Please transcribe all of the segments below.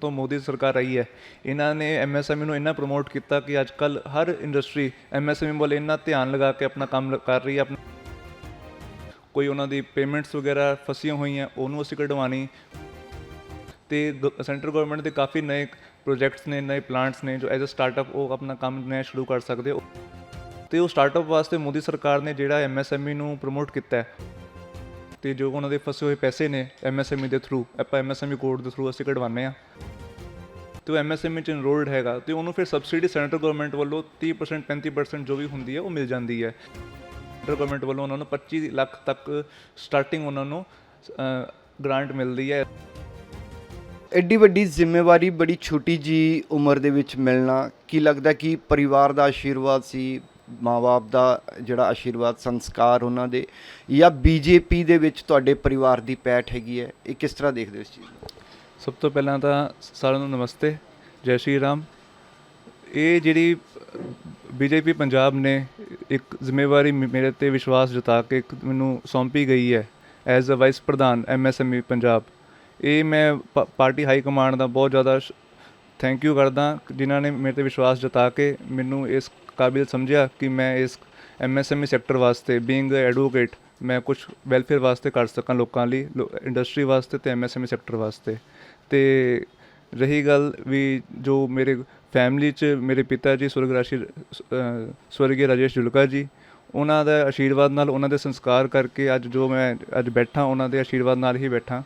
ਤੋਂ ਮੋਦੀ ਸਰਕਾਰ ਆਈ ਹੈ। ਇਹਨਾਂ ਨੇ ਐਮਐਸਐਮਈ ਨੂੰ ਇੰਨਾ ਪ੍ਰਮੋਟ ਕੀਤਾ ਕਿ ਅੱਜ ਕੱਲ ਹਰ ਇੰਡਸਟਰੀ ਐਮਐਸਐਮਈ ਵੱਲ ਇੰਨਾ ਧਿਆਨ ਲਗਾ ਕੇ ਆਪਣਾ ਕੰਮ ਕਰ ਰਹੀ ਹੈ। ਆਪਣਾ ਕੋਈ ਉਹਨਾਂ ਦੀ ਪੇਮੈਂਟਸ ਵਗੈਰਾ ਫਸੀਆਂ ਹੋਈਆਂ, ਉਹਨੂੰ ਅਸੀਂ ਕਢਵਾਣੀ ਤੇ ਸੈਂਟਰ ਗਵਰਨਮੈਂਟ ਦੇ ਕਾਫੀ ਨਏ ਪ੍ਰੋਜੈਕਟਸ ਨੇ, ਨਏ ਪਲਾਂਟਸ ਨੇ, ਜੋ ਐਜ਼ ਅ ਸਟਾਰਟਅਪ ਉਹ ਆਪਣਾ ਕੰਮ ਨया ਸ਼ੁਰੂ ਕਰ ਸਕਦੇ ਹੋ। ਤੇ ਉਹ ਸਟਾਰਟਅਪ ਵਾਸਤੇ ਮੋਦੀ ਸਰਕਾਰ ਨੇ ਜਿਹੜਾ ਐਮਐਸਐਮਈ ਨੂੰ ਪ੍ਰਮੋਟ ਕੀਤਾ ਹੈ। ਤੇ ਜੋ ਉਹਨਾਂ ਦੇ ਫਸੇ ਹੋਏ ਪੈਸੇ ਨੇ ਐਮਐਸਐਮਈ ਦੇ ਥਰੂ ਆਪਾਂ ਐਮਐਸਐਮਈ ਕੋਡ ਦੇ ਥਰੂ ਅਸੀਂ ਕਢਵਾਉਂਦੇ ਆ ਤੇ ਉਹ ਐਮਐਸਐਮਈ ਚ ਇਨਰੋਲਡ ਹੈਗਾ ਤੇ ਉਹਨੂੰ ਫਿਰ ਸਬਸਿਡੀ ਸੈਂਟਰ ਗਵਰਨਮੈਂਟ ਵੱਲੋਂ 30% 35% ਜੋ ਵੀ ਹੁੰਦੀ ਹੈ, ਉਹ ਮਿਲ ਜਾਂਦੀ ਹੈ। ਸੈਂਟਰ ਗਵਰਨਮੈਂਟ ਵੱਲੋਂ ਉਹਨਾਂ ਨੂੰ 25 ਲੱਖ ਤੱਕ ਸਟਾਰਟਿੰਗ ਉਹਨਾਂ ਨੂੰ ਗ੍ਰਾਂਟ ਮਿਲਦੀ ਹੈ। ਐਡੀ ਵੱਡੀ ਜ਼ਿੰਮੇਵਾਰੀ ਬੜੀ ਛੋਟੀ ਜੀ ਉਮਰ ਦੇ ਵਿੱਚ ਮਿਲਣਾ, ਕੀ ਲੱਗਦਾ ਕਿ ਪਰਿਵਾਰ ਦਾ ਆਸ਼ੀਰਵਾਦ ਸੀ ਮਾਪੇ ਦਾ ਜਿਹੜਾ ਆਸ਼ੀਰਵਾਦ, ਸੰਸਕਾਰ ਉਹਨਾਂ ਦੇ, ਜਾਂ ਬੀਜੇਪੀ ਦੇ ਵਿੱਚ ਤੁਹਾਡੇ ਪਰਿਵਾਰ ਦੀ ਪੈਠ ਹੈਗੀ ਹੈ, ਇਹ ਕਿਸ ਤਰ੍ਹਾਂ ਦੇਖਦੇ ਹੋ ਇਸ ਚੀਜ਼ ਨੂੰ? ਸਭ ਤੋਂ ਪਹਿਲਾਂ ਤਾਂ ਸਾਰਿਆਂ ਨੂੰ ਨਮਸਤੇ, ਜੈ ਸ਼੍ਰੀ ਰਾਮ। ਇਹ ਜਿਹੜੀ ਬੀਜੇਪੀ ਪੰਜਾਬ ਨੇ ਇੱਕ ਜ਼ਿੰਮੇਵਾਰੀ ਮੇ- ਮੇਰੇ ਤੇ ਵਿਸ਼ਵਾਸ ਜਤਾ ਕੇ ਇੱਕ ਮੈਨੂੰ ਸੌਂਪੀ ਗਈ ਹੈ ਐਜ਼ ਅ ਵਾਈਸ ਪ੍ਰਧਾਨ ਐਮਐਸਐਮਈ ਪੰਜਾਬ। ਇਹ ਮੈਂ ਪਾਰਟੀ ਹਾਈ ਕਮਾਂਡ ਦਾ ਬਹੁਤ ਜ਼ਿਆਦਾ ਥੈਂਕ ਯੂ ਕਰਦਾ, ਜਿਨ੍ਹਾਂ ਨੇ ਮੇਰੇ ਤੇ ਵਿਸ਼ਵਾਸ ਜਤਾ ਕੇ ਮੈਨੂੰ ਇਸ ਕਾਬਿਲ ਸਮਝਿਆ ਕਿ ਮੈਂ ਇਸ ਐਮਐਸਐਮਈ ਸੈਕਟਰ ਵਾਸਤੇ ਬੀਇੰਗ ਐਡਵੋਕੇਟ ਮੈਂ ਕੁਝ ਵੈਲਫੇਅਰ ਵਾਸਤੇ ਕਰ ਸਕਾਂ ਲੋਕਾਂ ਲਈ ਇੰਡਸਟਰੀ ਵਾਸਤੇ ਤੇ ਐਮਐਸਐਮਈ ਸੈਕਟਰ ਵਾਸਤੇ। ਅਤੇ ਰਹੀ ਗੱਲ ਵੀ ਜੋ ਮੇਰੇ ਫੈਮਿਲੀ ਚ ਮੇਰੇ ਪਿਤਾ ਜੀ, ਸਵਰਗ ਰਾਸ਼ੀ ਸਵਰਗੀ ਰਾਜੇਸ਼ ਜੁਲਕਾ ਜੀ, ਉਹਨਾਂ ਦਾ ਆਸ਼ੀਰਵਾਦ ਨਾਲ ਉਹਨਾਂ ਦੇ ਸੰਸਕਾਰ ਕਰਕੇ ਅੱਜ ਜੋ ਮੈਂ ਅੱਜ ਬੈਠਾ, ਉਹਨਾਂ ਦੇ ਆਸ਼ੀਰਵਾਦ ਨਾਲ ਹੀ ਬੈਠਾ।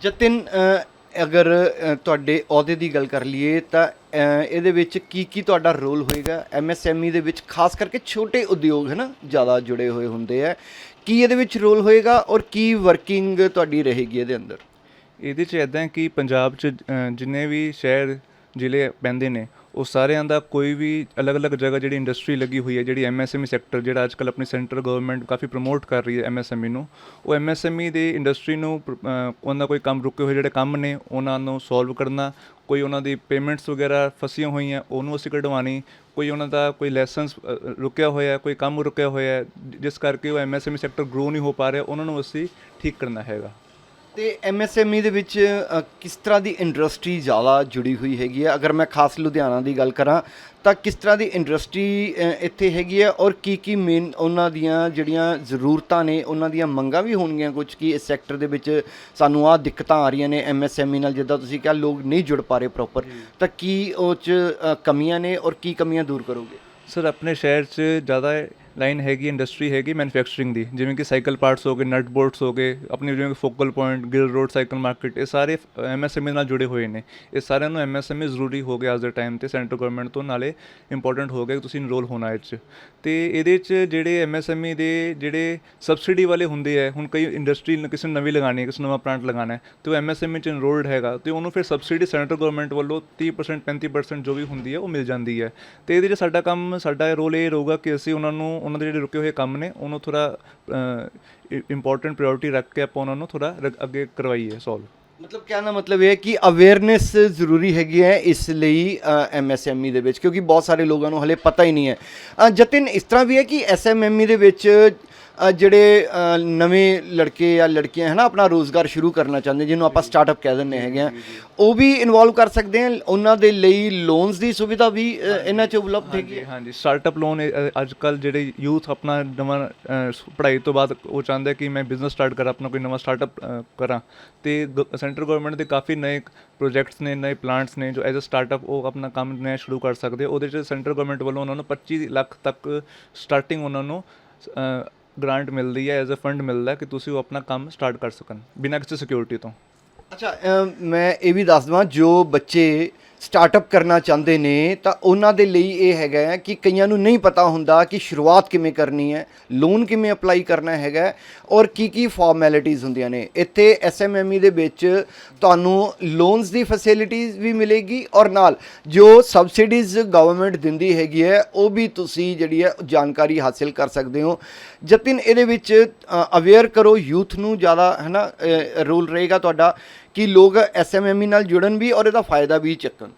ਜਤਿਨ ਅਗਰ ਤੁਹਾਡੇ ਅਹੁਦੇ ਦੀ ਗੱਲ ਕਰ ਲਈਏ ਤਾਂ ਇਹਦੇ ਵਿੱਚ ਕੀ ਕੀ ਤੁਹਾਡਾ ਰੋਲ ਹੋਏਗਾ? ਐਮਐਸਐਮਈ ਦੇ ਵਿੱਚ ਖਾਸ ਕਰਕੇ ਛੋਟੇ ਉਦਯੋਗ ਹੈ ਨਾ ਜ਼ਿਆਦਾ ਜੁੜੇ ਹੋਏ ਹੁੰਦੇ ਆ। ਕੀ ਇਹਦੇ ਵਿੱਚ ਰੋਲ ਹੋਏਗਾ ਔਰ ਕੀ ਵਰਕਿੰਗ ਤੁਹਾਡੀ ਰਹੇਗੀ ਇਹਦੇ ਅੰਦਰ? ਇਹਦੇ ਚ ਇਦਾਂ ਕਿ ਪੰਜਾਬ ਚ ਜਿੰਨੇ ਵੀ ਸ਼ਹਿਰ, ਜ਼ਿਲ੍ਹੇ ਪੈਂਦੇ ਨੇ, ਉਹ ਸਾਰਿਆਂ ਦਾ ਕੋਈ ਵੀ ਅਲੱਗ-ਅਲੱਗ ਜਗ੍ਹਾ ਜਿਹੜੀ ਇੰਡਸਟਰੀ ਲੱਗੀ ਹੋਈ ਹੈ, ਜਿਹੜੀ ਐਮਐਸਐਮਈ ਸੈਕਟਰ ਜਿਹੜਾ ਅੱਜਕੱਲ ਆਪਣੀ ਸੈਂਟਰ ਗਵਰਨਮੈਂਟ ਕਾਫੀ ਪ੍ਰਮੋਟ ਕਰ ਰਹੀ ਹੈ ਐਮਐਸਐਮਈ ਨੂੰ, ਉਹ ਐਮਐਸਐਮਈ ਦੇ ਇੰਡਸਟਰੀ ਨੂੰ ਪ੍ਰ- ਉਹਨਾਂ ਦਾ ਕੋਈ ਕੰਮ ਰੁਕੇ ਹੋਏ ਜਿਹੜੇ ਕੰਮ ਨੇ, ਉਹਨਾਂ ਨੂੰ ਸੋਲਵ ਕਰਨਾ, ਕੋਈ ਉਹਨਾਂ ਦੀ ਪੇਮੈਂਟਸ ਵਗੈਰਾ ਫਸੀਆਂ ਹੋਈਆਂ, ਉਹਨੂੰ ਅਸੀਂ ਕਢਵਾਣੀ ਕੋਈ ਉਹਨਾਂ ਦਾ ਕੋਈ ਲਾਇਸੈਂਸ ਰੁਕਿਆ ਹੋਇਆ, ਕੋਈ ਕੰਮ ਰੁਕਿਆ ਹੋਇਆ ਜਿਸ ਕਰਕੇ ਉਹ ਐਮਐਸਐਮਈ ਸੈਕਟਰ ਗਰੋ ਨਹੀਂ ਹੋ ਪਾ ਰਿਹਾ, ਉਹਨਾਂ ਨੂੰ ਅਸੀਂ ਠੀਕ ਕਰਨਾ ਹੈਗਾ। ਤੇ ਐਮਐਸਐਮਈ ਦੇ ਵਿੱਚ ਅ, ਕਿਸ ਤਰ੍ਹਾਂ ਦੀ ਇੰਡਸਟਰੀ ਜ਼ਿਆਦਾ ਜੁੜੀ ਹੋਈ ਹੈਗੀ ਹੈ? ਅਗਰ ਮੈਂ ਖਾਸ ਲੁਧਿਆਣਾ ਦੀ ਗੱਲ ਕਰਾਂ ਤਾਂ ਕਿਸ ਤਰ੍ਹਾਂ ਦੀ ਇੰਡਸਟਰੀ ਇੱਥੇ ਹੈਗੀ ਹੈ? ਔਰ ਕੀ ਕੀ ਮੇਨ ਉਹਨਾਂ ਦੀਆਂ ਜਿਹੜੀਆਂ ਜ਼ਰੂਰਤਾਂ ਨੇ ਉਹਨਾਂ ਦੀਆਂ ਮੰਗਾਂ ਵੀ ਹੋਣਗੀਆਂ ਕੁਝ ਕਿ ਇਸ ਸੈਕਟਰ ਦੇ ਵਿੱਚ ਸਾਨੂੰ ਆਹ ਦਿੱਕਤਾਂ ਆ ਰਹੀਆਂ ਨੇ ਐਮਐਸਐਮਈ ਨਾਲ ਜਿੱਦਾਂ ਤੁਸੀਂ ਕਿਹਾ ਲੋਕ ਨਹੀਂ ਜੁੜ ਪਾ ਰਹੇ ਪ੍ਰੋਪਰ ਤਾਂ ਕੀ ਉਹ ਚ ਅ, ਕਮੀਆਂ ਨੇ ਔਰ ਕੀ ਕਮੀਆਂ ਦੂਰ ਕਰੋਗੇ? ਸਰ ਆਪਣੇ ਸ਼ਹਿਰ 'ਚ ਜ਼ਿਆਦਾ ਲਾਈਨ ਹੈਗੀ ਇੰਡਸਟਰੀ ਹੈਗੀ ਮੈਨੂਫੈਕਚਰਿੰਗ ਦੀ। ਜਿਵੇਂ ਕਿ ਸਾਈਕਲ ਪਾਰਟਸ ਹੋ ਗਏ ਨਟ ਬੋਲਟਸ ਹੋ ਗਏ, ਆਪਣੀ ਜਿਵੇਂ focal point Gill road cycle market ਇਹ ਸਾਰੇ ਐਮਐਸਐਮਈ ਨਾਲ ਜੁੜੇ ਹੋਏ ਨੇ। ਇਹ ਸਾਰਿਆਂ ਨੂੰ ਐਮਐਸਐਮਈ ਜ਼ਰੂਰੀ ਹੋ ਗਿਆ ਅੱਜ ਦੇ ਟਾਈਮ ਤੇ ਸੈਂਟਰ ਗਵਰਨਮੈਂਟ ਤੋਂ, ਨਾਲੇ ਇੰਪੋਰਟੈਂਟ ਹੋ ਗਿਆ ਕਿ ਤੁਸੀਂ ਇਨਰੋਲ ਹੋਣਾ ਇਹ 'ਚ। ਤੇ ਇਹਦੇ 'ਚ ਜਿਹੜੇ ਐਮਐਸਐਮਈ ਦੇ ਜਿਹੜੇ ਸਬਸਿਡੀ ਵਾਲੇ ਹੁੰਦੇ ਆ, ਹੁਣ ਕਈ ਇੰਡਸਟਰੀ ਕਿਸੇ ਨੂੰ ਨਵੀਂ ਲਗਾਣੀ ਹੈ, ਕਿਸੇ ਨਵਾਂ ਪਲਾਂਟ ਲਗਾਣਾ ਹੈ, ਤੇ ਉਹ ਐਮਐਸਐਮਈ 'ਚ ਇਨਰੋਲਡ ਹੈਗਾ, ਤੇ ਉਹਨੂੰ ਫਿਰ ਸਬਸਿਡੀ ਸੈਂਟਰ ਗਵਰਨਮੈਂਟ ਵੱਲੋਂ 30% 35% ਜੋ ਵੀ ਹੁੰਦੀ ਹੈ, ਉਹ ਮਿਲ ਜਾਂਦੀ ਹੈ। ਤੇ ਇਹਦੇ 'ਚ ਸਾਡਾ ਕੰਮ, ਸਾਡਾ ਰੋਲ ਇਹ ਰਹੂਗਾ ਕਿ ਅਸੀਂ ਉਹਨਾਂ ਨੂੰ ਉਹਨਾਂ ਦੇ ਜਿਹੜੇ ਰੁਕੇ ਹੋਏ ਕੰਮ ਨੇ, ਉਹਨੂੰ ਥੋੜਾ ਇੰਪੋਰਟੈਂਟ ਪ੍ਰਾਇੋਰਟੀ ਰੱਖ ਕੇ ਆਪਾਂ ਉਹਨਾਂ ਨੂੰ ਥੋੜਾ ਅੱਗੇ ਕਰਵਾਈਏ ਸੋਲਵ ਮਤਲਬ ਕਹਿਣ ਦਾ ਮਤਲਬ ਇਹ ਹੈ ਕਿ ਅਵੇਅਰਨੈਸ ਜ਼ਰੂਰੀ ਹੈਗੀ ਹੈ ਇਸ ਲਈ ਐਮਐਸਐਮਈ ਦੇ ਵਿੱਚ, ਕਿਉਂਕਿ ਬਹੁਤ ਸਾਰੇ ਲੋਕਾਂ ਨੂੰ ਹਲੇ ਪਤਾ ਹੀ ਨਹੀਂ ਹੈ। ਜਤਿਨ, ਇਸ ਤਰ੍ਹਾਂ ਵੀ ਹੈ ਕਿ ਐਸਐਮਐਮਈ ਦੇ ਵਿੱਚ ਅ, ਜਿਹੜੇ ਅ, ਨਵੇਂ ਲੜਕੇ ਜਾਂ ਲੜਕੀਆਂ ਹੈ ਨਾ ਆਪਣਾ ਰੋਜ਼ਗਾਰ ਸ਼ੁਰੂ ਕਰਨਾ ਚਾਹੁੰਦੇ ਜਿਹਨੂੰ ਆਪਾਂ ਸਟਾਰਟਅਪ ਕਹਿ ਦਿੰਦੇ ਹੈਗੇ ਆ ਉਹ ਵੀ ਇਨਵੋਲਵ ਕਰ ਸਕਦੇ ਆ? ਉਹਨਾਂ ਦੇ ਲਈ ਲੋਨਸ ਦੀ ਸੁਵਿਧਾ ਵੀ ਅ, ਇਹਨਾਂ 'ਚ ਉਪਲਬਧ ਹੈਗੀ ਹੈ ਹਾਂਜੀ ਸਟਾਰਟਅਪ ਲੋਨ ਅੱਜ ਕੱਲ ਜਿਹੜੇ ਯੂਥ ਆਪਣਾ ਨਵਾਂ ਸ- ਪੜ੍ਹਾਈ ਤੋਂ ਬਾਅਦ ਉਹ ਚਾਹੁੰਦਾ ਹੈ ਕਿ ਮੈਂ ਬਿਜ਼ਨਸ ਸਟਾਰਟ ਕਰਾਂ ਆਪਣਾ ਕੋਈ ਨਵਾਂ ਸਟਾਰਟਅਪ ਕਰਾਂ। ਤੇ ਸੈਂਟਰ ਗਵਰਨਮੈਂਟ ਦੇ ਕਾਫੀ ਨਏ ਪ੍ਰੋਜੈਕਟਸ ਨੇ ਨਏ ਪਲਾਂਟਸ ਨੇ ਜੋ ਐਜ਼ ਅ ਸਟਾਰਟਅਪ ਉਹ ਆਪਣਾ ਕੰਮ ਨया ਸ਼ੁਰੂ ਕਰ ਸਕਦੇ। ਉਹਦੇ ਚ ਸੈਂਟਰ ਗਵਰਨਮੈਂਟ ਵੱਲੋਂ ਉਹਨਾਂ ਨੂੰ 25 ਲੱਖ ਤੱਕ ਸਟਾਰਟਿੰਗ ਉਹਨਾਂ ਨੂੰ ਗ੍ਰਾਂਟ ਮਿਲਦੀ ਹੈ ਐਜ਼ ਅ ਫੰਡ ਮਿਲਦਾ ਕਿ ਤੁਸੀਂ ਉਹ ਆਪਣਾ ਕੰਮ ਸਟਾਰਟ ਕਰ ਸਕਣ, ਬਿਨਾਂ ਕਿਸੇ ਸਿਕਿਉਰਿਟੀ ਤੋਂ। ਅੱਛਾ ਅਮ ਮੈਂ ਇਹ ਵੀ ਦੱਸ ਦਵਾਂ, ਜੋ ਬੱਚੇ ਸਟਾਰਟਅਪ ਕਰਨਾ ਚਾਹੁੰਦੇ ਨੇ, ਤਾਂ ਉਹਨਾਂ ਦੇ ਲਈ ਇਹ ਹੈਗਾ ਹੈ ਕਿ ਕਈਆਂ ਨੂੰ ਨਹੀਂ ਪਤਾ ਹੁੰਦਾ ਕਿ ਸ਼ੁਰੂਆਤ ਕਿਵੇਂ ਕਰਨੀ ਹੈ ਲੋਨ ਕਿਵੇਂ ਅਪਲਾਈ ਕਰਨਾ ਹੈਗਾ ਔਰ ਕੀ ਕੀ ਫਾਰਮੈਲਿਟੀਆਂ ਹੁੰਦੀਆਂ ਨੇ। ਇੱਥੇ ਐਸਐਮਐਮਈ ਦੇ ਵਿੱਚ ਤੁਹਾਨੂੰ ਲੋਨਸ ਦੀ ਫੈਸਿਲਿਟੀਜ਼ ਵੀ ਮਿਲੇਗੀ ਔਰ ਨਾਲ ਜੋ ਸਬਸਿਡੀਜ਼ ਗਵਰਨਮੈਂਟ ਦਿੰਦੀ ਹੈਗੀ ਹੈ, ਉਹ ਵੀ ਤੁਸੀਂ ਜਿਹੜੀ ਹੈ ਜਾਣਕਾਰੀ ਹਾਸਿਲ ਕਰ ਸਕਦੇ ਹੋ। ਜਤਿਨ, ਇਹਦੇ ਵਿੱਚ ਅਵੇਅਰ ਕਰੋ ਯੂਥ ਨੂੰ ਜ਼ਿਆਦਾ ਹੈ ਨਾ ਰੋਲ ਰਹੇਗਾ ਤੁਹਾਡਾ। ਕਿ ਲੋਕ ਐਸਐਮਐਮਈ ਨਾਲ ਜੁੜਨ ਵੀ ਔਰ ਇਹਦਾ ਫਾਇਦਾ ਵੀ ਚੱਕਣ।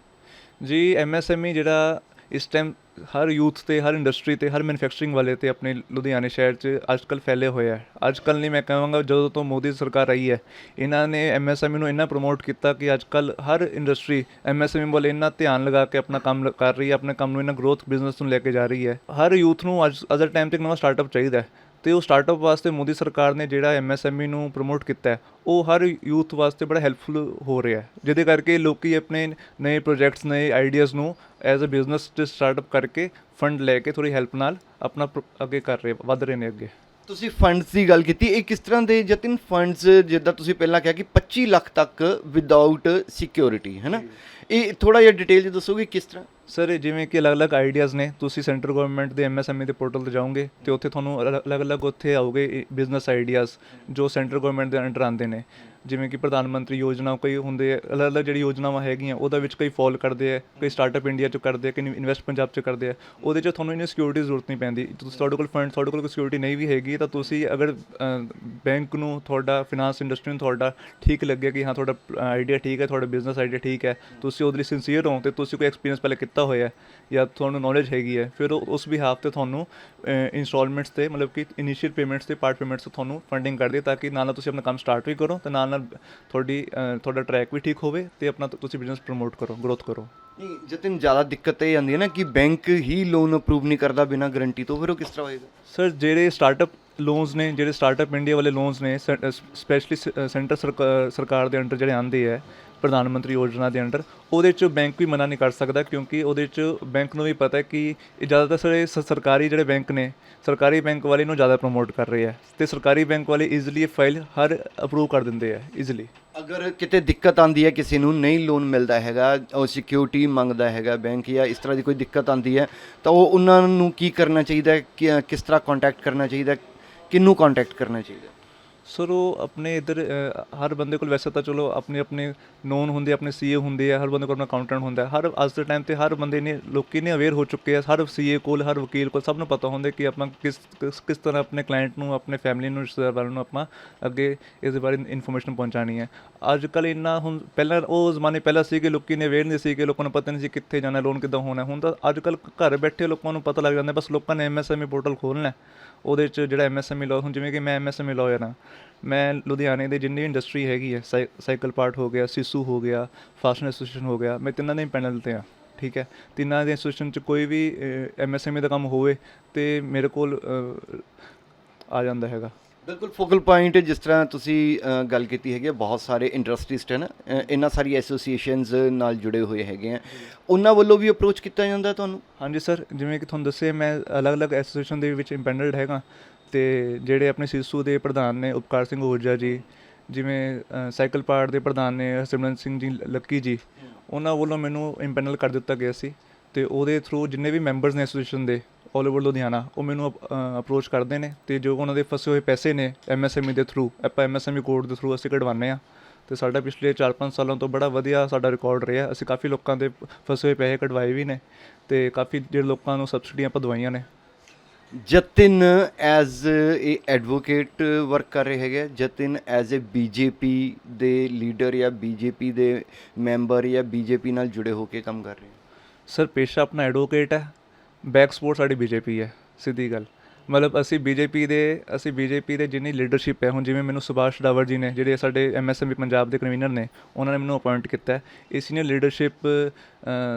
ਜੀ ਐਮਐਸਐਮਈ ਜਿਹੜਾ ਇਸ ਟਾਈਮ ਹਰ ਯੂਥ ਤੇ, ਹਰ ਇੰਡਸਟਰੀ ਤੇ, ਹਰ ਮੈਨੂਫੈਕਚਰਿੰਗ ਵਾਲੇ ਤੇ ਆਪਣੇ ਲੁਧਿਆਣੇ ਸ਼ਹਿਰ 'ਚ ਅੱਜਕੱਲ ਫੈਲੇ ਹੋਏ ਆ। ਅੱਜਕੱਲ ਨਹੀਂ ਮੈਂ ਕਹਾਂਗਾ, ਜਦੋਂ ਤੋਂ ਮੋਦੀ ਸਰਕਾਰ ਆਈ ਹੈ, ਇਹਨਾਂ ਨੇ ਐਮਐਸਐਮਈ ਨੂੰ ਇੰਨਾ ਪ੍ਰਮੋਟ ਕੀਤਾ ਕਿ ਅੱਜਕੱਲ ਹਰ ਇੰਡਸਟਰੀ ਐਮਐਸਐਮਈ ਵੱਲ ਇੰਨਾ ਧਿਆਨ ਲਗਾ ਕੇ ਆਪਣਾ ਕੰਮ ਲ- ਕਰ ਰਹੀ ਹੈ, ਆਪਣੇ ਕੰਮ ਨੂੰ ਇੰਨਾ ਗਰੋਥ ਬਿਜ਼ਨਸ ਨੂੰ ਲੈ ਕੇ ਜਾ ਰਹੀ ਹੈ। ਹਰ ਯੂਥ ਨੂੰ ਅੱਜ ਅੱਜ ਦੇ ਟਾਈਮ ਤੇ ਇੱਕ ਨਵਾਂ ਸਟਾਰਟਅਪ ਚਾਹੀਦਾ ਹੈ। ਤੇ ਉਹ ਸਟਾਰਟਅਪ ਵਾਸਤੇ ਮੋਦੀ ਸਰਕਾਰ ਨੇ ਜਿਹੜਾ ਐਮਐਸਐਮਈ ਨੂੰ ਪ੍ਰਮੋਟ ਕੀਤਾ ਹੈ, ਉਹ ਹਰ ਯੂਥ ਵਾਸਤੇ ਬੜਾ ਹੈਲਪਫੁਲ ਹੋ ਰਿਹਾ ਹੈ। ਜਿਹਦੇ ਕਰਕੇ ਲੋਕੀ ਆਪਣੇ ਨਵੇਂ ਪ੍ਰੋਜੈਕਟਸ ਨਵੇਂ ਆਈਡੀਆਜ਼ ਨੂੰ ਐਜ਼ ਅ ਬਿਜ਼ਨਸ ਤੇ ਸਟਾਰਟਅਪ ਕਰਕੇ ਫੰਡ ਲੈ ਕੇ ਥੋੜੀ ਹੈਲਪ ਨਾਲ ਆਪਣਾ ਪ੍ਰੋ- ਅੱਗੇ ਕਰ ਰਹੇ, ਵੱਧ ਰਹੇ ਨੇ ਅੱਗੇ। ਤੁਸੀਂ ਫੰਡਸ ਦੀ ਗੱਲ ਕੀਤੀ, ਇਹ ਕਿਸ ਤਰ੍ਹਾਂ ਦੇ ਜਤਿਨ ਫੰਡਸ ਜਿੱਦਾਂ ਤੁਸੀਂ ਪਹਿਲਾਂ ਕਿਹਾ ਕਿ 25 ਲੱਖ ਤੱਕ ਵਿਦਆਊਟ ਸਿਕਿਉਰਿਟੀ ਹੈ ਨਾ ਇਹ ਥੋੜਾ ਜਿਹਾ ਡਿਟੇਲ ਚ ਦੱਸੋਗੇ ਕਿਸ ਤਰ੍ਹਾਂ? ਸਰ ਜਿਵੇਂ ਕਿ ਅਲੱਗ-ਅਲੱਗ ਆਈਡੀਆਜ਼ ਨੇ, ਤੁਸੀਂ ਸੈਂਟਰ ਗਵਰਨਮੈਂਟ ਦੇ ਐਮਐਸਐਮਈ ਦੇ ਪੋਰਟਲ ਤੇ ਜਾਓਗੇ ਤੇ ਉੱਥੇ ਤੁਹਾਨੂੰ ਅਲ- ਅਲੱਗ-ਅਲੱਗ ਉੱਥੇ ਆਉਗੇ ਬਿਜ਼ਨਸ ਆਈਡੀਆਜ਼ ਜੋ ਸੈਂਟਰ ਗਵਰਨਮੈਂਟ ਦੇ ਅੰਡਰ ਆਉਂਦੇ ਨੇ। ਜਿਵੇਂ ਕਿ ਪ੍ਰਧਾਨ ਮੰਤਰੀ ਯੋਜਨਾ ਕੋਈ ਹੁੰਦੇ ਆ ਅਲੱਗ-ਅਲੱਗ ਜਿਹੜੀ ਯੋਜਨਾਵਾਂ ਹੈਗੀਆਂ, ਉਹਦਾ ਵਿੱਚ ਕਈ ਫਾਲ ਕਰਦੇ ਹੈ ਕਈ ਸਟਾਰਟਅਪ ਇੰਡੀਆ ਚ ਕਰਦੇ ਆ, ਕਈ ਇਨਵੈਸਟ ਪੰਜਾਬ ਚ ਕਰਦੇ ਹੈ ਉਹਦੇ ਚ ਤੁਹਾਨੂੰ ਇੰਨੀ ਸਿਕਿਉਰਿਟੀ ਦੀ ਜ਼ਰੂਰਤ ਨਹੀਂ ਪੈਂਦੀ। ਤੁਸੀਂ ਤੁਹਾਡੇ ਕੋਲ ਫੰਡ ਤੁਹਾਡੇ ਕੋਲ ਕੋਈ ਸਿਕਿਉਰਿਟੀ ਨਹੀਂ ਵੀ ਹੈਗੀ, ਤਾਂ ਤੁਸੀਂ ਅਗਰ ਬੈਂਕ ਨੂੰ ਤੁਹਾਡਾ ਫਾਈਨਾਂਸ ਇੰਡਸਟਰੀ ਨੂੰ ਤੁਹਾਡਾ ਠੀਕ ਲੱਗੇ ਕਿ ਹਾਂ, ਤੁਹਾਡਾ ਆਈਡੀਆ ਠੀਕ ਹੈ, ਤੁਹਾਡਾ ਬਿਜ਼ਨਸ ਆਈਡੀਆ ਠੀਕ ਹੈ, ਤੁਸੀਂ ਉਹਦੇ ਲਈ ਸਿੰਸੀਅਰ ਹੋ ਤੇ ਤੁਸੀਂ ਕੋਈ ਐਕਸਪੀਰੀਅੰਸ ਪਹਿਲੇ ਕੀਤਾ ਹੋਇਆ ਜਾਂ ਤੁਹਾਨੂੰ ਨੌਲੇਜ ਹੈਗੀ ਹੈ, ਫਿਰ ਉਹ- ਉਸ ਬਿਹਾਫ ਤੇ ਤੁਹਾਨੂੰ ਇਨਸਟਾਲਮੈਂਟਸ ਤੇ, ਮਤਲਬ ਕਿ ਇਨੀਸ਼ੀਅਲ ਪੇਮੈਂਟਸ ਤੇ ਪਾਰਟ ਪੇਮੈਂਟਸ 'ਤੇ ਤੁਹਾਨੂੰ ਫੰਡਿੰਗ ਕਰਦੇ ਤਾਂ ਕਿ ਨਾਲ ਨਾਲ ਤੁਸੀਂ ਆਪਣਾ ਕੰਮ ਸਟਾਰਟ ਵੀ ਕਰੋ, ਤੇ ਨਾਲ ਨਾਲ ਤੁਹਾਡੀ ਤੁਹਾਡਾ ਟਰੈਕ ਵੀ ਠੀਕ ਹੋਵੇ ਤੇ ਆਪਣਾ ਤੁਸੀਂ ਬਿਜ਼ਨਸ ਪ੍ਰਮੋਟ ਕਰੋ ਗਰੋਥ ਕਰੋ। ਨਹੀਂ ਜਤਿਨ ਜ਼ਿਆਦਾ ਦਿੱਕਤ ਇਹ ਆਉਂਦੀ ਹੈ ਨਾ ਕਿ ਬੈਂਕ ਹੀ ਲੋਨ ਅਪਰੂਵ ਨਹੀਂ ਕਰਦਾ ਬਿਨਾਂ ਗਾਰੰਟੀ ਤੋਂ ਫਿਰ ਉਹ ਕਿਸ ਤਰ੍ਹਾਂ ਹੋਏਗਾ? ਸਰ ਜਿਹੜੇ ਸਟਾਰਟਅਪ ਲੋਨਸ ਨੇ ਜਿਹੜੇ ਸਟਾਰਟਅਪ ਇੰਡੀਆ ਵਾਲੇ ਲੋਨਸ ਨੇ ਸਪੈਸ਼ਲੀ ਸੈਂਟਰ ਸਰਕਾਰ ਦੇ ਅੰਡਰ ਜਿਹੜੇ ਆਉਂਦੇ ਹੈ ਪ੍ਰਧਾਨ ਮੰਤਰੀ ਯੋਜਨਾ ਦੇ ਅੰਡਰ ਉਹਦੇ ਚ ਬੈਂਕ ਵੀ ਮਨਾ ਨਹੀਂ ਕਰ ਸਕਦਾ ਕਿਉਂਕਿ ਉਹਦੇ ਚ ਬੈਂਕ ਨੂੰ ਵੀ ਪਤਾ ਹੈ ਕਿ ਇਹ ਜ਼ਿਆਦਾਤਰ ਸਾਰੇ ਸ- ਸਰਕਾਰੀ ਜਿਹੜੇ ਬੈਂਕ ਨੇ ਸਰਕਾਰੀ ਬੈਂਕ ਵਾਲੇ ਨੂੰ ਜ਼ਿਆਦਾ ਪ੍ਰਮੋਟ ਕਰ ਰਹੇ ਹੈ ਤੇ ਸਰਕਾਰੀ ਬੈਂਕ ਵਾਲੇ ਈਜ਼ੀਲੀ ਫਾਈਲ ਹਰ ਅਪਰੂਵ ਕਰ ਦਿੰਦੇ ਆ ਈਜ਼ੀਲੀ ਅਗਰ ਕਿਤੇ ਦਿੱਕਤ ਆਂਦੀ ਹੈ ਕਿਸੇ ਨੂੰ ਨਹੀਂ ਲੋਨ ਮਿਲਦਾ ਹੈਗਾ ਉਹ ਸਿਕਿਉਰਿਟੀ ਮੰਗਦਾ ਹੈਗਾ ਬੈਂਕ ਜਾਂ ਇਸ ਤਰ੍ਹਾਂ ਦੀ ਕੋਈ ਦਿੱਕਤ ਆਂਦੀ ਹੈ ਤਾਂ ਉਹ ਉਹਨਾਂ ਨੂੰ ਕੀ ਕਰਨਾ ਚਾਹੀਦਾ ਹੈ ਕਿ- ਕਿਸ ਤਰ੍ਹਾਂ ਕੰਟੈਕਟ ਕਰਨਾ ਚਾਹੀਦਾ ਹੈ, ਕਿਹਨੂੰ ਕੰਟੈਕਟ ਕਰਨਾ ਚਾਹੀਦਾ ਸਰ ਉਹ ਆਪਣੇ ਇਧਰ ਹਰ ਬੰਦੇ ਕੋਲ ਵੈਸੇ ਤਾਂ ਚਲੋ ਆਪਣੇ ਆਪਣੇ ਨੋਨ ਹੁੰਦੇ, ਆਪਣੇ ਸੀਏ ਹੁੰਦੇ ਆ, ਹਰ ਬੰਦੇ ਕੋਲ ਆਪਣਾ ਅਕਾਊਂਟੈਂਟ ਹੁੰਦਾ ਹਰ, ਅੱਜ ਦੇ ਟਾਈਮ ਤੇ ਹਰ ਬੰਦੇ ਨੇ, ਲੋਕੀ ਨੇ ਅਵੇਅਰ ਹੋ ਚੁੱਕੇ ਆ, ਹਰ ਸੀਏ ਕੋਲ, ਹਰ ਵਕੀਲ ਕੋਲ ਸਭ ਨੂੰ ਪਤਾ ਹੁੰਦਾ ਕਿ ਆਪਾਂ ਕਿਸ ਕਿਸ ਤਰ੍ਹਾਂ ਆਪਣੇ ਕਲਾਇੰਟ ਨੂੰ, ਆਪਣੇ ਫੈਮਿਲੀ ਨੂੰ, ਰਿਸ਼ਤੇਦਾਰਾਂ ਨੂੰ ਆਪਾਂ ਅੱਗੇ ਇਸ ਦੇ ਬਾਰੇ ਇਨਫੋਰਮੇਸ਼ਨ ਪਹੁੰਚਾਣੀ ਹੈ। ਅੱਜ ਕੱਲ ਇੰਨਾ ਹੁਣ, ਪਹਿਲਾਂ ਉਹ ਜ਼ਮਾਨੇ ਪਹਿਲਾਂ ਸੀ ਕਿ ਲੋਕੀ ਨੇ ਅਵੇਅਰ ਨਹੀਂ ਸੀ ਕਿ ਲੋਕਾਂ ਨੂੰ ਪਤਾ ਨਹੀਂ ਸੀ ਕਿੱਥੇ ਜਾਣਾ ਲੋਨ ਕਿੱਦਾਂ ਹੋਣਾ। ਹੁਣ ਤਾਂ ਅੱਜ ਕੱਲ ਘਰ ਬੈਠੇ ਲੋਕਾਂ ਨੂੰ ਪਤਾ ਲੱਗ ਜਾਂਦਾ, ਬਸ ਲੋਕਾਂ ਨੇ ਐਮਐਸਐਮਈ ਪੋਰਟਲ ਖੋਲਣਾ ਉਹਦੇ ਚ ਜਿਹੜਾ ਐਮਐਸਐਮਈ ਲਾਅ ਹੁਣ ਜਿਵੇਂ ਕਿ ਮੈਂ ਐਮਐਸਐਮਈ ਲਾਇਰ ਹਾਂ ਮੈਂ ਲੁਧਿਆਣੇ ਦੇ ਜਿੰਨੀ ਇੰਡਸਟਰੀ ਹੈਗੀ ਹੈ ਸਾਈ- ਸਾਈਕਲ ਪਾਰਟ ਹੋ ਗਿਆ, ਸਿਸੂ ਹੋ ਗਿਆ ਫਾਸਟਨ ਐਸੋਸੀਏਸ਼ਨ ਹੋ ਗਿਆ, ਮੈਂ ਤਿੰਨਾਂ ਦੇ ਪੈਨਲ ਤੇ ਆ, ਠੀਕ ਹੈ? ਤਿੰਨਾਂ ਦੇ ਐਸੋਸੀਏਸ਼ਨ ਚ ਕੋਈ ਵੀ ਐਮਐਸਐਮਈ ਦਾ ਕੰਮ ਹੋਵੇ ਤੇ ਮੇਰੇ ਕੋਲ ਆ ਜਾਂਦਾ ਹੈਗਾ। ਬਿਲਕੁਲ ਫੋਕਲ ਪੁਆਇੰਟ ਜਿਸ ਤਰ੍ਹਾਂ ਤੁਸੀਂ ਗੱਲ ਕੀਤੀ ਹੈਗੀ ਹੈ ਬਹੁਤ ਸਾਰੇ ਇੰਡਸਟਰੀਸਟ ਹਨ ਇਹਨਾਂ ਸਾਰੀ ਐਸੋਸੀਏਸ਼ਨਸ ਨਾਲ ਜੁੜੇ ਹੋਏ ਹੈਗੇ ਆ। ਉਹਨਾਂ ਵੱਲੋਂ ਵੀ ਅਪਰੋਚ ਕੀਤਾ ਜਾਂਦਾ ਤੁਹਾਨੂੰ? ਹਾਂਜੀ ਸਰ ਜਿਵੇਂ ਕਿ ਤੁਹਾਨੂੰ ਦੱਸਿਆ ਮੈਂ ਅਲੱਗ-ਅਲੱਗ ਐਸੋਸੀਏਸ਼ਨ ਦੇ ਵਿੱਚ ਇੰਪੈਂਡਡ ਹੈਗਾ। ਤੇ ਜਿਹੜੇ ਆਪਣੇ ਸਿਸੂ ਦੇ ਪ੍ਰਧਾਨ ਨੇ ਉਪਕਾਰ ਸਿੰਘ ਓਜਾ ਜੀ ਜਿਵੇਂ ਸਾਈਕਲ ਪਾਰਟ ਦੇ ਪ੍ਰਧਾਨ ਨੇ ਸਿਮਰਨ ਸਿੰਘ ਜੀ ਲੱਕੀ ਜੀ ਉਹਨਾਂ ਵੱਲੋਂ ਮੈਨੂੰ ਇੰਪੈਨਲ ਕਰ ਦਿੱਤਾ ਗਿਆ ਸੀ। ਤੇ ਉਹਦੇ ਥਰੂ ਜਿੰਨੇ ਵੀ ਮੈਂਬਰਸ ਨੇ ਐਸੋਸੀਏਸ਼ਨ ਦੇ ਆਲ ਓਵਰ ਲੁਧਿਆਣਾ ਉਹ ਮੈਨੂੰ ਅਪਰੋਚ ਕਰਦੇ ਨੇ ਤੇ ਜੋ ਉਹਨਾਂ ਦੇ ਫਸੇ ਹੋਏ ਪੈਸੇ ਨੇ ਐਮਐਸਐਮਈ ਦੇ ਥਰੂ ਆਪਾਂ ਐਮਐਸਐਮਈ ਕੋਡ ਦੇ ਥਰੂ ਅਸੀਂ ਕਢਵਾਉਂਦੇ ਆ ਤੇ ਸਾਡਾ ਪਿਛਲੇ 4-5 ਸਾਲਾਂ ਤੋਂ ਬੜਾ ਵਧੀਆ ਸਾਡਾ ਰਿਕਾਰਡ ਰਿਹਾ ਅਸੀਂ ਕਾਫੀ ਲੋਕਾਂ ਦੇ ਫਸੇ ਹੋਏ ਪੈਸੇ ਕਢਵਾਏ ਵੀ ਨੇ ਤੇ ਕਾਫੀ ਜਿਹੜੇ ਲੋਕਾਂ ਨੂੰ ਸਬਸਿਡੀਆਂ ਆਪਾਂ ਦਵਾਈਆਂ ਨੇ Jatin as a advocate work ਕਰ ਰਹੇ ਹੈਗੇ। ਜਤਿਨ ਐਜ਼ ਏ ਬੀਜੇਪੀ ਦੇ ਲੀਡਰ ਜਾਂ ਬੀਜੇਪੀ ਦੇ ਮੈਂਬਰ ਜਾਂ ਬੀਜੇਪੀ ਨਾਲ ਜੁੜੇ ਹੋ ਕੇ ਕੰਮ ਕਰ ਰਹੇ। ਸਰ ਪੇਸ਼ਾ ਆਪਣਾ ਐਡਵੋਕੇਟ ਹੈ ਬੈਕ ਸਪੋਰਟ ਸਾਡੀ ਬੀਜੇਪੀ ਹੈ ਸਿੱਧੀ ਗੱਲ। ਮਤਲਬ ਅਸੀਂ ਬੀਜੇਪੀ ਦੇ ਅਸੀਂ ਬੀਜੇਪੀ ਦੇ ਜਿੰਨੀ ਲੀਡਰਸ਼ਿਪ ਹੈ ਹੁਣ ਜਿਵੇਂ ਮੈਨੂੰ ਸੁਭਾਸ਼ ਡਾਵਰ ਜੀ ਨੇ ਜਿਹੜੇ ਸਾਡੇ ਐਮਐਸਐਮਈ ਪੰਜਾਬ ਦੇ ਕਨਵੀਨਰ ਨੇ ਉਹਨਾਂ ਨੇ ਮੈਨੂੰ ਅਪਾਇੰਟ ਕੀਤਾ ਇਹ ਸੀਨੀਅਰ ਲੀਡਰਸ਼ਿਪ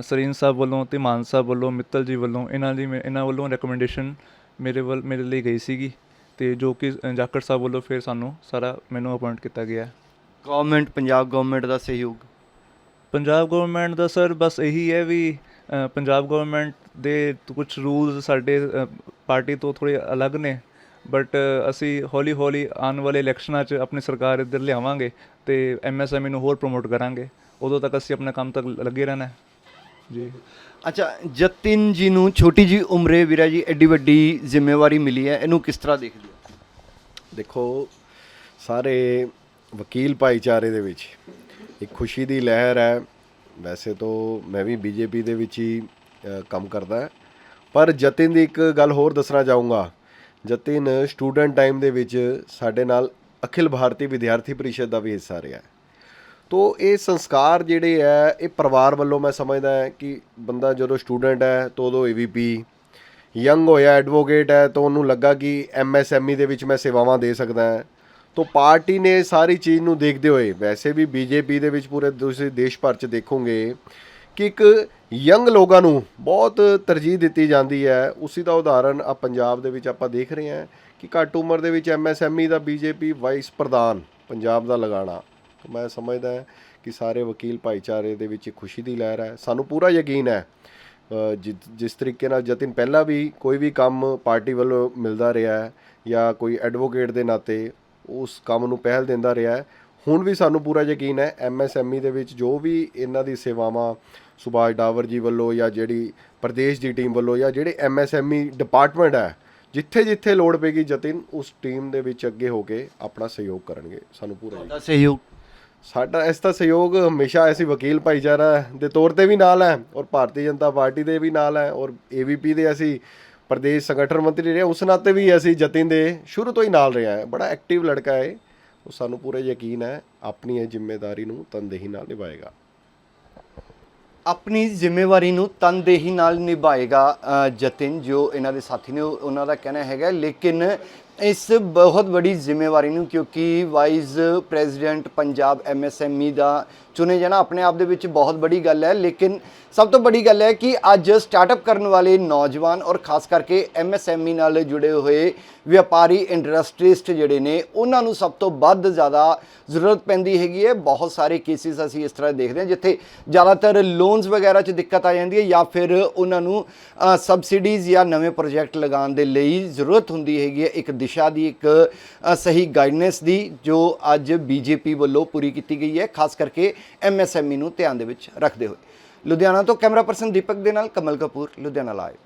ਸਰੀਨ ਸਾਹਿਬ ਵੱਲੋਂ ਤੇ ਮਾਨ ਸਾਹਿਬ ਵੱਲੋਂ ਮਿੱਤਲ ਜੀ ਵੱਲੋਂ ਇਹਨਾਂ ਦੀ ਇਹਨਾਂ ਵੱਲੋਂ ਰეკਮੈਂਡੇਸ਼ਨ ਮੇਰੇ ਵੱਲ ਮੇਰੇ ਲਈ ਗਈ ਸੀਗੀ। ਤੇ ਜੋ ਕਿ ਜਾਖੜ ਸਾਹਿਬ ਵੱਲੋਂ ਫਿਰ ਸਾਨੂੰ ਸਾਰਾ ਮੈਨੂੰ ਅਪਾਇੰਟ ਕੀਤਾ ਗਿਆ ਗਵਰਨਮੈਂਟ ਪੰਜਾਬ ਗਵਰਨਮੈਂਟ ਦਾ ਸਹਿਯੋਗ? ਪੰਜਾਬ ਗਵਰਨਮੈਂਟ ਦਾ ਸਰ ਬਸ ਇਹੀ ਹੈ ਵੀ ਪੰਜਾਬ ਗਵਰਨਮੈਂਟ ਦੇ ਕੁਝ ਰੂਲਸ ਸਾਡੇ ਪਾਰਟੀ ਤੋਂ ਥੋੜੇ ਅਲੱਗ ਨੇ ਬਟ ਅਸੀਂ ਹੌਲੀ ਹੌਲੀ ਆਉਣ ਵਾਲੇ ਇਲੈਕਸ਼ਨਾਂ 'ਚ ਆਪਣੀ ਸਰਕਾਰ ਇੱਧਰ ਲਿਆਵਾਂਗੇ ਤੇ ਐਮਐਸਐਮਈ ਨੂੰ ਹੋਰ ਪ੍ਰਮੋਟ ਕਰਾਂਗੇ। ਉਦੋਂ ਤੱਕ ਅਸੀਂ ਆਪਣੇ ਕੰਮ ਤੱਕ ਲੱਗੇ ਰਹਿਣਾ ਹੈ। ਜੀ। ਅੱਛਾ ਜਤਿਨ ਜੀ ਨੂੰ ਛੋਟੀ ਜੀ ਉਮਰੇ ਵੀਰਾ ਜੀ ਐਡੀ ਵੱਡੀ ਜ਼ਿੰਮੇਵਾਰੀ ਮਿਲੀ ਹੈ ਇਹਨੂੰ ਕਿਸ ਤਰ੍ਹਾਂ ਦੇਖਦੇ ਹੋ? ਦੇਖੋ ਸਾਰੇ ਵਕੀਲ ਭਾਈਚਾਰੇ ਦੇ ਵਿੱਚ ਇੱਕ ਖੁਸ਼ੀ ਦੀ ਲਹਿਰ ਹੈ। ਵੈਸੇ ਤਾਂ ਮੈਂ ਵੀ ਬੀਜੇਪੀ ਦੇ ਵਿੱਚ ਹੀ ਕੰਮ ਕਰਦਾ ਹਾਂ। ਪਰ ਜਤਿਨ ਦੀ ਇੱਕ ਗੱਲ ਹੋਰ ਦੱਸਣਾ ਚਾਹੂੰਗਾ। ਜਤਿਨ ਸਟੂਡੈਂਟ ਟਾਈਮ ਦੇ ਵਿੱਚ ਸਾਡੇ ਨਾਲ ਅਖਿਲ ਭਾਰਤੀ ਵਿਦਿਆਰਥੀ ਪਰਿਸ਼ਦ ਦਾ ਵੀ ਹਿੱਸਾ ਰਿਹਾ ਤੋ ਇਹ ਸੰਸਕਾਰ ਜਿਹੜੇ ਹੈ, ਇਹ ਪਰਿਵਾਰ ਵੱਲੋਂ ਮੈਂ ਸਮਝਦਾ ਹੈ ਕਿ ਬੰਦਾ ਜਦੋਂ ਸਟੂਡੈਂਟ ਹੈ, ਤਾਂ ਉਦੋਂ ਏਵੀਪੀ ਯੰਗ ਹੋਇਆ, ਐਡਵੋਕੇਟ ਹੈ, ਤਾਂ ਉਹਨੂੰ ਲੱਗਾ ਕਿ ਐਮਐਸਐਮਈ ਦੇ ਵਿੱਚ ਮੈਂ ਸੇਵਾਵਾਂ ਦੇ ਸਕਦਾ ਹਾਂ। ਤੋ ਪਾਰਟੀ ਨੇ ਸਾਰੀ ਚੀਜ਼ ਨੂੰ ਦੇਖਦੇ ਹੋਏ, ਵੈਸੇ ਵੀ ਬੀਜੇਪੀ ਦੇ ਵਿੱਚ ਪੂਰੇ ਤੁਸੀਂ ਦੇਸ਼ ਭਰ ਚ ਦੇਖੋਗੇ ਕਿ ਇੱਕ ਯੰਗ ਲੋਕਾਂ ਨੂੰ ਬਹੁਤ ਤਰਜੀਹ ਦਿੱਤੀ ਜਾਂਦੀ ਹੈ। ਉਸੇ ਦਾ ਉਦਾਹਰਨ ਆ ਪੰਜਾਬ ਦੇ ਵਿੱਚ ਆਪਾਂ ਦੇਖ ਰਹੇ ਹਾਂ ਕਿ ਘੱਟ ਉਮਰ ਦੇ ਵਿੱਚ ਐਮਐਸਐਮਈ ਦਾ ਬੀਜੇਪੀ ਵਾਈਸ ਪ੍ਰਧਾਨ ਪੰਜਾਬ ਦਾ ਲਗਾਣਾ। ਮੈਂ ਸਮਝਦਾ ਹਾਂ ਕਿ ਸਾਰੇ ਵਕੀਲ ਭਾਈਚਾਰੇ ਦੇ ਵਿੱਚ ਖੁਸ਼ੀ ਦੀ ਲਹਿਰ ਹੈ। ਸਾਨੂੰ ਪੂਰਾ ਯਕੀਨ ਹੈ ਜਿ- ਜਿਸ ਤਰੀਕੇ ਨਾਲ ਜਤਿਨ ਪਹਿਲਾਂ ਵੀ ਕੋਈ ਵੀ ਕੰਮ ਪਾਰਟੀ ਵੱਲੋਂ ਮਿਲਦਾ ਰਿਹਾ ਹੈ ਜਾਂ ਕੋਈ ਐਡਵੋਕੇਟ ਦੇ ਨਾਤੇ ਉਸ ਕੰਮ ਨੂੰ ਪਹਿਲ ਦਿੰਦਾ ਰਿਹਾ ਹੈ, ਹੁਣ ਵੀ ਸਾਨੂੰ ਪੂਰਾ ਯਕੀਨ ਹੈ ਐਮਐਸਐਮਈ ਦੇ ਵਿੱਚ ਜੋ ਵੀ ਇਹਨਾਂ ਦੀ ਸੇਵਾਵਾਂ ਸੁਭਾਸ਼ ਡਾਵਰ ਜੀ ਵੱਲੋਂ ਜਾਂ ਜਿਹੜੀ ਪ੍ਰਦੇਸ਼ ਦੀ ਟੀਮ ਵੱਲੋਂ ਜਾਂ ਜਿਹੜੇ ਐਮਐਸਐਮਈ ਡਿਪਾਰਟਮੈਂਟ ਹੈ ਜਿੱਥੇ ਜਿੱਥੇ ਲੋੜ ਪੈਗੀ ਜਤਿਨ ਉਸ ਟੀਮ ਦੇ ਵਿੱਚ ਅੱਗੇ ਹੋ ਕੇ ਆਪਣਾ ਸਹਿਯੋਗ ਕਰਨਗੇ। ਸਾਨੂੰ ਪੂਰਾ ਸਹਿਯੋਗ? ਸਾਡਾ ਇਸ ਦਾ ਸਹਿਯੋਗ ਹਮੇਸ਼ਾ ਅਸੀਂ ਵਕੀਲ ਭਾਈਚਾਰਾ ਦੇ ਤੌਰ ਤੇ ਵੀ ਨਾਲ ਹੈ ਔਰ ਭਾਰਤੀ ਜਨਤਾ ਪਾਰਟੀ ਦੇ ਵੀ ਨਾਲ ਹੈ ਔਰ ਏਵੀਪੀ ਦੇ ਅਸੀਂ ਪ੍ਰਦੇਸ਼ ਸੰਗਠਨ ਮੰਤਰੀ ਰਹੇ ਉਸ ਨਾਤੇ ਵੀ ਅਸੀਂ ਜਤਿਨ ਦੇ ਸ਼ੁਰੂ ਤੋਂ ਹੀ ਨਾਲ ਰਿਹਾ ਹੈ। ਬੜਾ ਐਕਟਿਵ ਲੜਕਾ ਹੈ ਉਹ ਸਾਨੂੰ ਪੂਰਾ ਯਕੀਨ ਹੈ ਆਪਣੀ ਇਹ ਜ਼ਿੰਮੇਵਾਰੀ ਨੂੰ ਤਨਦੇਹੀ ਨਾਲ ਨਿਭਾਏਗਾ। ਆਪਣੀ ਜ਼ਿੰਮੇਵਾਰੀ ਨੂੰ ਤਨਦੇਹੀ ਨਾਲ ਨਿਭਾਏਗਾ ਜਤਿਨ, ਜੋ ਇਹਨਾਂ ਦੇ ਸਾਥੀ ਨੇ, ਉਹ- ਉਹਨਾਂ ਦਾ ਕਹਿਣਾ ਹੈਗਾ ਲੇਕਿਨ ਇਸ ਬਹੁਤ ਵੱਡੀ ਜ਼ਿੰਮੇਵਾਰੀ ਨੂੰ ਕਿਉਂਕਿ ਵਾਈਸ ਪ੍ਰੈਜ਼ੀਡੈਂਟ ਪੰਜਾਬ ਐਮਐਸਐਮਈ ਦਾ ਚੁਣੇ ਜਾਣਾ ਆਪਣੇ ਆਪ ਦੇ ਵਿੱਚ ਬਹੁਤ ਵੱਡੀ ਗੱਲ ਹੈ, ਲੇਕਿਨ ਸਭ ਤੋਂ ਵੱਡੀ ਗੱਲ ਹੈ ਕਿ ਅੱਜ ਸਟਾਰਟਅਪ ਕਰਨ ਵਾਲੇ ਨੌਜਵਾਨ ਔਰ ਖਾਸ ਕਰਕੇ ਐਮਐਸਐਮਈ ਨਾਲ ਜੁੜੇ ਹੋਏ ਵਪਾਰੀ ਇੰਡਸਟਰੀਸਟ ਜਿਹੜੇ ਨੇ, ਉਹਨਾਂ ਨੂੰ ਸਭ ਤੋਂ ਵੱਧ ਜ਼ਿਆਦਾ ਜ਼ਰੂਰਤ ਪੈਂਦੀ ਹੈਗੀ ਹੈ। ਬਹੁਤ ਸਾਰੇ ਕੇਸਿਸ ਅਸੀਂ ਇਸ ਤਰ੍ਹਾਂ ਦੇਖਦੇ ਹਾਂ, ਜਿੱਥੇ ਜ਼ਿਆਦਾਤਰ ਲੋਨਸ ਵਗੈਰਾ 'ਚ ਦਿੱਕਤ ਆ ਜਾਂਦੀ ਹੈ ਜਾਂ ਫਿਰ ਉਹਨਾਂ ਨੂੰ ਸਬਸਿਡੀਜ਼ ਜਾਂ ਨਵੇਂ ਪ੍ਰੋਜੈਕਟ ਲਗਾਉਣ ਦੇ ਲਈ ਜ਼ਰੂਰਤ ਹੁੰਦੀ ਹੈਗੀ ਹੈ ਇੱਕ ਦਿਸ਼ਾ ਦੀ ਇੱਕ ਸਹੀ ਗਾਈਡਨੈਂਸ ਦੀ ਜੋ ਅੱਜ ਬੀਜੇਪੀ ਵੱਲੋਂ ਪੂਰੀ ਕੀਤੀ ਗਈ ਹੈ, ਖਾਸ ਕਰਕੇ ਐਮਐਸਐਮਈ ਨੂੰ ਧਿਆਨ ਦੇ ਵਿੱਚ ਰੱਖਦੇ ਹੋਏ। ਲੁਧਿਆਣਾ ਤੋਂ ਕੈਮਰਾ ਪਰਸਨ ਦੀਪਕ ਦੇ ਨਾਲ ਕਮਲ ਕਪੂਰ, ਲੁਧਿਆਣਾ ਲਾਈਵ